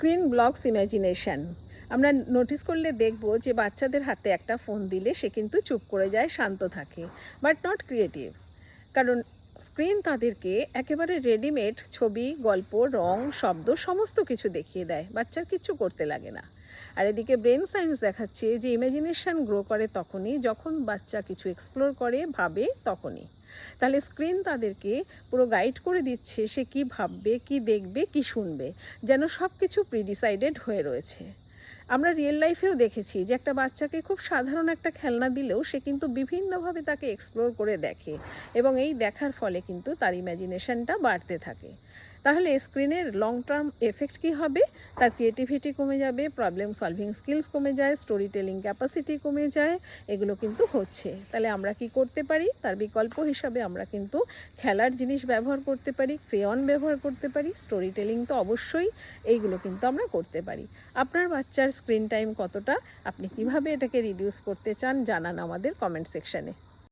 Screen blocks ইমাজিনেশান। আমরা notice করলে দেখব যে বাচ্চাদের হাতে একটা ফোন দিলে সে কিন্তু চুপ করে যায়, শান্ত থাকে বাট নট ক্রিয়েটিভ কারণ স্ক্রিন তাদেরকে একেবারে রেডিমেড ছবি, গল্প, রং, শব্দ, সমস্ত কিছু দেখিয়ে দেয়। বাচ্চার কিছু করতে লাগে না। আর এদিকে ব্রেন সায়েন্স দেখাচ্ছে যে ইমাজিনেশন গ্রো করে তখনই, যখন বাচ্চা কিছু এক্সপ্লোর করে, ভাবে তখনই। তাহলে স্ক্রিন তাদেরকে পুরো গাইড করে দিচ্ছে সে কি ভাববে, কি দেখবে, কি শুনবে, যেন সব কিছু প্রিডিসাইডেড হয়ে রয়েছে। আমরা রিয়েল লাইফেও দেখেছি যে একটা বাচ্চাকে খুব সাধারণ একটা খেলনা দিলেও সে কিন্তু বিভিন্নভাবে তাকে এক্সপ্লোর করে দেখে এবং এই দেখার ফলে কিন্তু তার ইমাজিনেশনটা বাড়তে থাকে। তাহলে স্ক্রিনের লং টার্ম এফেক্ট কী হবে? তার ক্রিয়েটিভিটি কমে যাবে প্রবলেম সলভিং স্কিলস কমে যায় স্টোরি টেলিং ক্যাপাসিটি কমে যায়, এগুলো কিন্তু হচ্ছে। তাহলে আমরা কি করতে পারি? তার বিকল্প হিসাবে আমরা কিন্তু খেলার জিনিস ব্যবহার করতে পারি ক্রেয়ন ব্যবহার করতে পারি স্টোরি টেলিং তো অবশ্যই, এইগুলো কিন্তু আমরা করতে পারি। আপনার বাচ্চার স্ক্রিন টাইম কতটা? আপনি কীভাবে এটাকে রিডিউস করতে চান? জানান আমাদের কমেন্ট সেকশানে